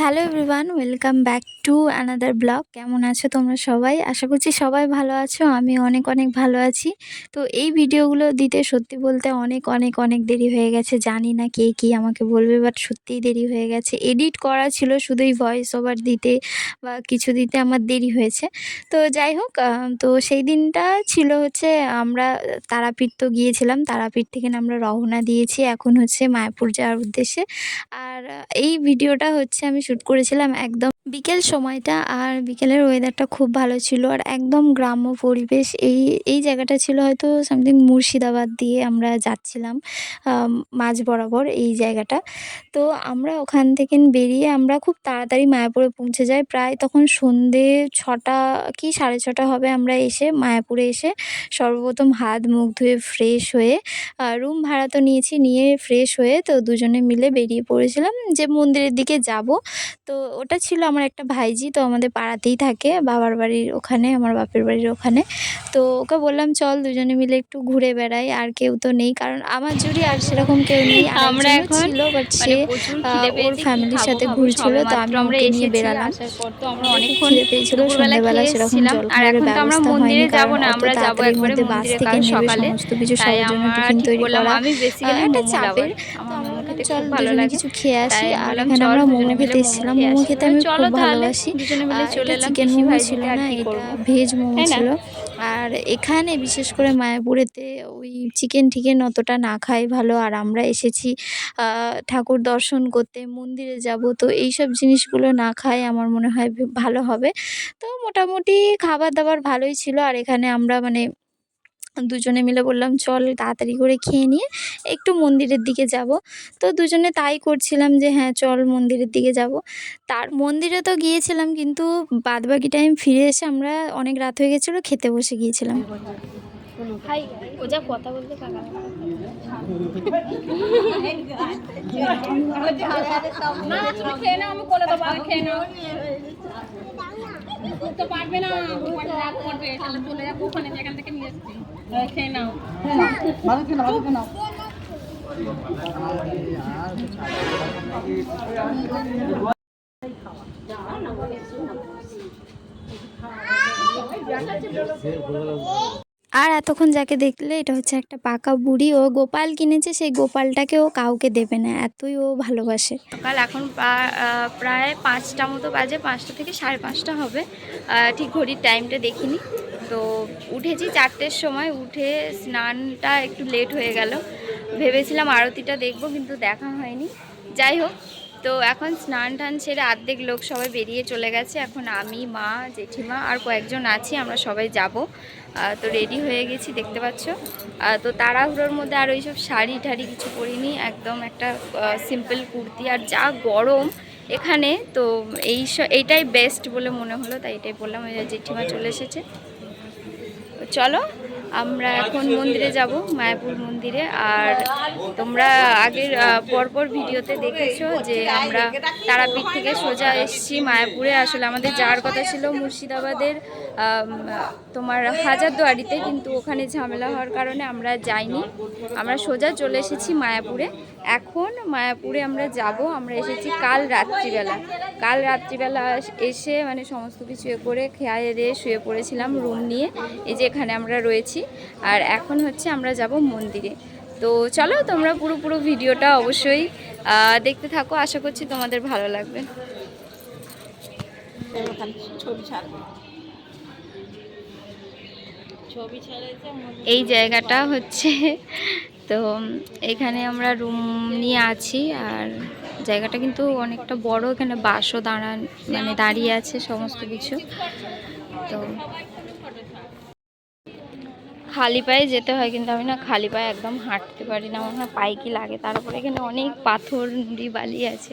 Hello everyone welcome back to another blog কেমন আছো তোমরা সবাই? আশা করছি সবাই ভালো আছো আমি অনেক অনেক ভালো আছি। তো এই ভিডিওগুলো দিতে সত্যি বলতে অনেক অনেক অনেক দেরি হয়ে গেছে, জানি না কে কী আমাকে বলবে বাট সত্যিই দেরি হয়ে গেছে। এডিট করা ছিল, শুধুই ভয়েস ওভার দিতে বা কিছু দিতে আমার দেরি হয়েছে। তো যাই হোক তো সেই দিনটা ছিল হচ্ছে আমরা তারাপীঠ তো গিয়েছিলাম, তারাপীঠ থেকে আমরা রওনা দিয়েছি, এখন হচ্ছে মায়াপুর যাওয়ার উদ্দেশ্যে। আর এই ভিডিওটা হচ্ছে আমি শ্যুট করেছিলাম একদম বিকেল সময়টা আর বিকেলের ওয়েদারটা খুব ভালো ছিল আর একদম গ্রাম্য পরিবেশ। এই এই জায়গাটা ছিল হয়তো সামথিং মুর্শিদাবাদ দিয়ে আমরা যাচ্ছিলাম মাঝ বরাবর এই জায়গাটা। তো আমরা ওখান থেকে বেরিয়ে আমরা খুব তাড়াতাড়ি মায়াপুরে পৌঁছে যাই। প্রায় তখন সন্ধে ছটা কি সাড়ে ছটা হবে আমরা এসে মায়াপুরে এসে সর্বপ্রথম হাত মুখ ধুয়ে ফ্রেশ হয়ে রুম ভাড়া তো নিয়েছি, নিয়ে ফ্রেশ হয়ে তো দুজনে মিলে বেরিয়ে পড়েছিলাম যে মন্দিরের দিকে যাব। তো ওটা ছিল আমার একটা ভাইজি তো আমাদের পাড়াতেই থাকে বাবার বাড়ির ওখানে আমার বাপের বাড়ির ওখানে তো ওকে বললাম চল দুজনে মিলে একটু ঘুরে বেড়াই আর কেউ তো নেই কারণ আমার জুড়ি আর সেরকম কেউ নেই আমরা এখন ছিল বাট মানে সে ওর ফ্যামিলির সাথে ঘুরছিল তো আমি আমরা বেরালাম আমরা অনেকক্ষণ খিদে পেয়েছিল সন্ধ্যেবেলা সেরকম। আর এখন তো আমরা মন্দিরে যাব না, আমরা যাব একবারে বাস মন্দিরে থেকে সকালে। সমস্ত কিছু টিফিন তৈরি করা আমি বেসিক্যালি একটা চাপের তো খেতে চল ভালো লাগে। কিছু খেয়ে আসি। আর এখানে আমরা মোমো খেতে এসেছিলাম। মোমো খেতে আমি খুব ভালোবাসি। চিকেন মোমো ছিল না এটা ভেজ মোমো ছিল। আর এখানে বিশেষ করে মায়াপুরেতে ওই চিকেন টিকেন অতটা না খাই ভালো। আর আমরা এসেছি ঠাকুর দর্শন করতে মন্দিরে যাব। তো এইসব জিনিসগুলো না খাই আমার মনে হয় ভালো হবে। তো মোটামুটি খাবার দাবার ভালোই ছিল। আর এখানে আমরা মানে দুজনে মিলে বললাম চল তাড়াতাড়ি করে খেয়ে নিয়ে একটু মন্দিরের দিকে যাব। তো দুজনে তাই করছিলাম যে হ্যাঁ চল মন্দিরের দিকে যাব। তার মন্দিরে তো গিয়েছিলাম কিন্তু বাদবাকি টাইম ফিরে এসে আমরা অনেক রাত হয়ে গেছিল খেতে বসে গিয়েছিলাম। হাই ও যা কথা বলতে না। তুমি খেয়ে নাও আমি করে দেবো খেয়ে নাও। তো পারবে না ওখানে রাগ করবে তাহলে চলে যাব ওখানে যেখান থেকে নিয়ে আসছি খেয়ে নাও। আর এতক্ষণ যাকে দেখলে এটা হচ্ছে একটা পাকা বুড়ি, ও গোপাল কিনেছে, সেই গোপালটাকে ও কাউকে দেবে না, এতই ও ভালোবাসে। সকাল এখন প্রায় পাঁচটা মতো বাজে, পাঁচটা থেকে সাড়ে পাঁচটা হবে। ঠিক ঘড়ির টাইমটা দেখিনি। তো উঠেছি চারটের সময়, উঠে স্নানটা একটু লেট হয়ে গেল। ভেবেছিলাম আরতিটা দেখব, কিন্তু দেখা হয়নি। যাই হোক তো এখন স্নান টান ছেড়ে অর্ধেক লোক সবাই বেরিয়ে চলে গেছে। এখন আমি, মা, জেঠিমা আর কয়েকজন আছি, আমরা সবাই যাব। তো রেডি হয়ে গেছি, দেখতে পাচ্ছ। তো তাড়াহুড়োর মধ্যে আর ওইসব শাড়ি ঠাড়ি কিছু পরিনি, একদম একটা সিম্পল কুর্তি আর যা গরম এখানে, তো এই এইটাই বেস্ট বলে মনে হলো, তাই এটাই বললাম জেঠিমা চলে এসেছে। চলো আমরা এখন মন্দিরে যাব? মায়াপুর মন্দিরে। আর তোমরা আগের পরপর ভিডিওতে দেখেছ যে আমরা তারাপীঠ থেকে সোজা এসেছি মায়াপুরে। আসলে আমাদের যাওয়ার কথা ছিল মুর্শিদাবাদের তোমার হাজারদুয়ারিতে, কিন্তু ওখানে ঝামেলা হওয়ার কারণে আমরা যাইনি। আমরা সোজা চলে এসেছি মায়াপুরে। এখন মায়াপুরে আমরা যাব, আমরা এসেছি কাল রাত্রিবেলা। কাল রাত্রিবেলা এসে মানে সমস্ত কিছু এ করে খেয়ে দিয়ে শুয়ে পড়েছিলাম রুম নিয়ে। এই যে এখানে আমরা রয়েছি। আর এখন হচ্ছে আমরা যাব মন্দিরে। তো চলো তোমরা পুরো পুরো ভিডিওটা অবশ্যই দেখতে থাকো। আশা করছি তোমাদের ভালো লাগবে। এই জায়গাটা হচ্ছে তো এখানে আমরা রুম নিয়ে আছি। আর জায়গাটা কিন্তু অনেকটা বড়। এখানে বাসও দাঁড়ান মানে দাঁড়িয়ে আছে সমস্ত কিছু। তো খালি পায়ে যেতে হয় কিন্তু আমি না খালি পায়ে একদম হাঁটতে পারি না। আমার পায়ে কি লাগে? তারপরে এখানে অনেক পাথর, নুড়ি, বালি আছে।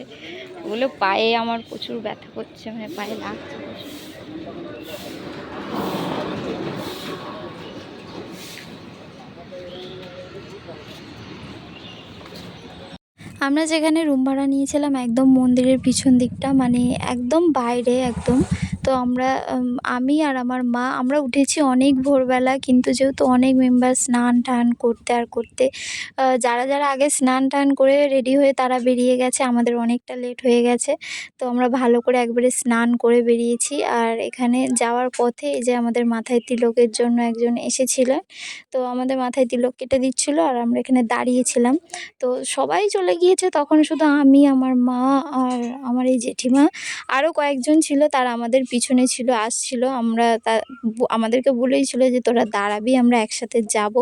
ওগুলো পায়ে আমার প্রচুর ব্যথা করছে মানে পায়ে লাগছে আমরা যেখানে রুম ভাড়া নিয়েছিলাম, একদম মন্দিরের পিছন দিকটা মানে একদম বাইরে, একদম তো আমরা আমি আর আমার মা, আমরা উঠেছি অনেক ভোরবেলা, কিন্তু যেহেতু অনেক মেম্বার স্নান টান করতে আর করতে যারা যারা আগে স্নান টান করে রেডি হয়ে তারা বেরিয়ে গেছে, আমাদের অনেকটা লেট হয়ে গেছে, তো আমরা ভালো করে একবারে স্নান করে বেরিয়েছি, আর এখানে যাওয়ার পথে যে আমাদের মাথায় তিলকের জন্য একজন এসেছিলেন, তো আমাদের মাথায় তিলক কেটে দিচ্ছিল, আর আমরা এখানে দাঁড়িয়েছিলাম, তো সবাই চলে গিয়েছে, তখন শুধু আমি, আমার মা, আর আমার এই জেঠিমা আরও কয়েকজন ছিল, তারা আমাদের পিছনে ছিল, আসছিল। আমরা তা আমাদেরকে বলেই ছিল যে, তোরা দাঁড়াবি, আমরা একসাথে যাব।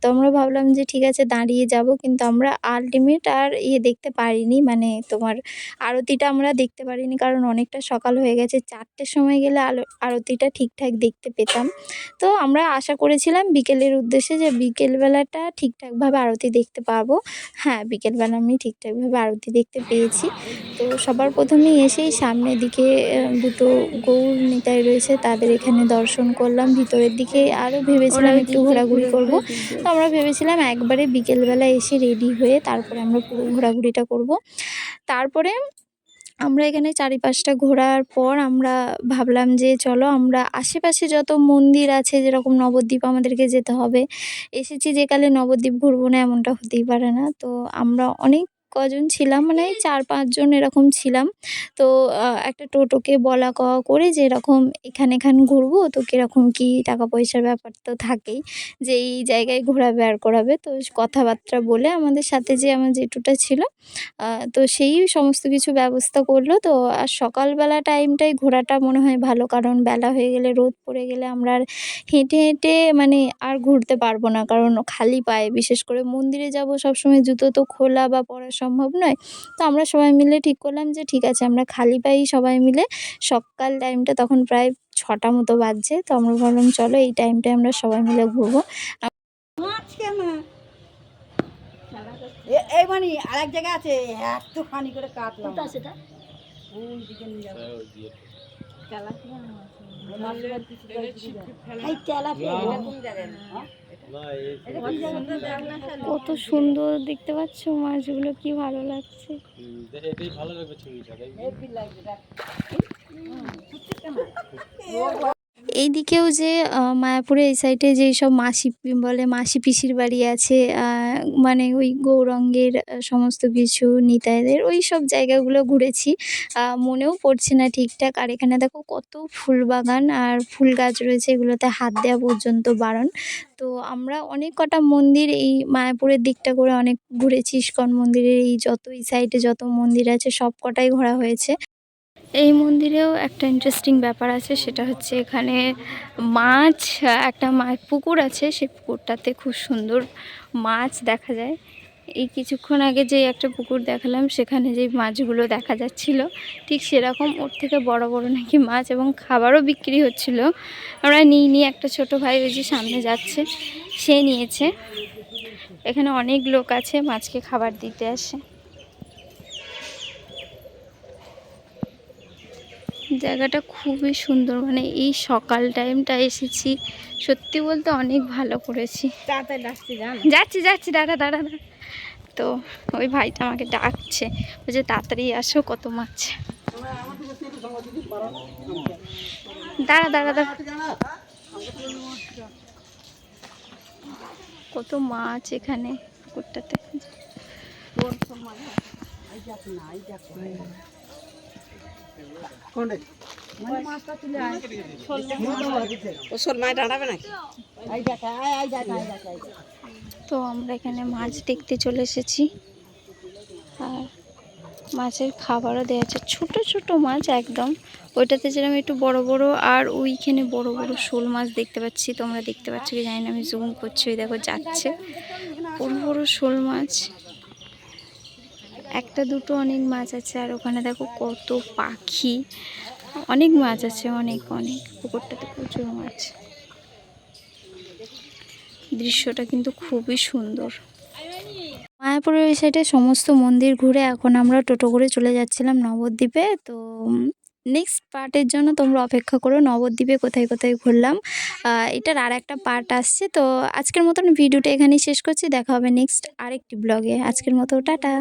তো আমরা ভাবলাম যে, ঠিক আছে, দাঁড়িয়ে যাব। কিন্তু আমরা আলটিমেট আর ইয়ে দেখতে পারিনি। মানে তোমার আরতিটা আমরা দেখতে পারিনি, কারণ অনেকটা সকাল হয়ে গেছে। চারটের সময় গেলে আলো, আরতিটা ঠিকঠাক দেখতে পেতাম। তো আমরা আশা করেছিলাম বিকেলের উদ্দেশ্যে যে, বিকেলবেলাটা ঠিকঠাকভাবে আরতি দেখতে পাবো। হ্যাঁ বিকেলবেলা আমি ঠিকঠাকভাবে আরতি দেখতে পেয়েছি। তো সবার প্রথমেই এসেই সামনের দিকে দুটো গৌর নিতাই রয়েছে তাদের এখানে দর্শন করলাম। ভিতরের দিকে আরও ভেবেছিলাম একটু ঘোরাঘুরি করব। তো আমরা ভেবেছিলাম একবারে বিকেলবেলা এসে রেডি হয়ে তারপরে আমরা পুরো ঘোরাঘুরিটা করব। তারপরে আমরা এখানে চারিপাশটা ঘোরার পর আমরা ভাবলাম যে চলো আমরা আশেপাশে যত মন্দির আছে যেরকম নবদ্বীপ আমাদেরকে যেতে হবে এসেছি যে কালে নবদ্বীপ ঘুরবো না এমনটা হতেই পারে না। তো আমরা অনেক কজন ছিলাম মানে চার পাঁচজন এরকম ছিলাম। তো একটা টোটোকে বলা কওয়া করে যে এরকম এখানে এখানে ঘুরবো, তো কীরকম কী টাকা পয়সার ব্যাপার তো থাকেই, যে এই জায়গায় ঘোরাবে আর করাবে। তো কথাবার্তা বলে আমাদের সাথে যে আমার জেঠুটা ছিল তো সেই সমস্ত কিছু ব্যবস্থা করল। তো আর সকালবেলা টাইমটাই ঘোরাটা মনে হয় ভালো, কারণ বেলা হয়ে গেলে রোদ পড়ে গেলে আমরা আর হেঁটে হেঁটে মানে আর ঘুরতে পারব না, কারণ খালি পায়ে। বিশেষ করে মন্দিরে যাব সবসময় জুতো তো খোলা বা পরা সম্ভব নয়। তো আমরা সবাই মিলে ঠিক করলাম যে ঠিক আছে আমরা খালি পাই সবাই মিলে সকাল টাইমটা তখন প্রায় ছটা মতো বাজছে। তো আমরা ভাবলাম চলো এই টাইমটায় আমরা সবাই মিলে ঘুরবো। এই মানে আরেক জায়গায় আছে একটুখানি করে কাটলাম। সেটা ওই দিকে নিয়ে যাব। তেলাপিয়া না মাছ। এই তেলাপিয়া এরকম জায়গায়? কত সুন্দর দেখতে পাচ্ছ মাছগুলো, কি ভালো লাগছে। এইদিকেও যে মায়াপুরে এই সাইডে যেই সব মাসি বলে মাসি পিসির বাড়ি আছে মানে ওই গৌরঙ্গের সমস্ত কিছু, নিতাইদের, ওই সব জায়গাগুলো ঘুরেছি। মনেও পড়ছে না ঠিকঠাক। আর এখানে দেখো কত ফুল বাগান আর ফুল গাছ রয়েছে, এগুলোতে হাত দেওয়া পর্যন্ত বারণ। তো আমরা অনেক কটা মন্দির এই মায়াপুরের দিকটা করে অনেক ঘুরেছি। ইস্কন মন্দিরের এই যত এই সাইডে যত মন্দির আছে, সব কটাই ঘোরা হয়েছে। এই মন্দিরেও একটা ইন্টারেস্টিং ব্যাপার আছে, সেটা হচ্ছে এখানে মাছ, একটা মা, পুকুর আছে, সেই পুকুরটাতে খুব সুন্দর মাছ দেখা যায়। এই কিছুক্ষণ আগে যে একটা পুকুর দেখালাম, সেখানে যে মাছগুলো দেখা যাচ্ছিল, ঠিক সেরকম ওর থেকে বড় বড় নাকি মাছ এবং খাবারও বিক্রি হচ্ছিল। আমরা নিই নিয়ে একটা ছোট ভাই ওই যে সামনে যাচ্ছে, সে নিয়েছে। এখানে অনেক লোক আছে, মাছকে খাবার দিতে আসে। জায়গাটা খুবই সুন্দর। মানে এই সকাল টাইমটা এসেছি সত্যি বলতে অনেক ভালো করেছি। যাচ্ছি যাচ্ছি দাঁড়া দাঁড়া দাঁড়া। তো ওই ভাইটা আমাকে ডাকছে বলছে তাড়াতাড়ি আসো কত মাছ। দাঁড়া দাঁড়া দাঁড়া। কত মাছ এখানে পুকুরটাতে ও শোল দাঁড়াবে নাকি। তো আমরা এখানে মাছ দেখতে চলে এসেছি। আর মাছের খাবারও দেওয়া আছে। ছোটো ছোট মাছ একদম। ওইটাতে যেরকম একটু বড় বড় আর ওইখানে বড় বড় শোল মাছ দেখতে পাচ্ছি। তোমরা দেখতে পাচ্ছ কি জানি না আমি জুম করছি ওই দেখো যাচ্ছে। বড় বড় শোল মাছ। একটা দুটো অনেক মাছ আছে আর ওখানে দেখো কত পাখি। অনেক মাছ আছে, অনেক অনেক। পুকুরটাতে প্রচুর মাছ। দৃশ্যটা কিন্তু খুবই সুন্দর। মায়াপুরের ওই সাইডে সমস্ত মন্দির ঘুরে এখন আমরা টোটো করে চলে যাচ্ছিলাম নবদ্বীপে। তো নেক্সট পার্টের জন্য তোমরা অপেক্ষা করো, নবদ্বীপে কোথায় কোথায় ঘুরলাম। এটার আর একটা পার্ট আসছে। তো, আজকের মতন ভিডিওটা এখানেই শেষ করছি। দেখা হবে নেক্সট আরেকটি ব্লগে আজকের মতো, টাটা।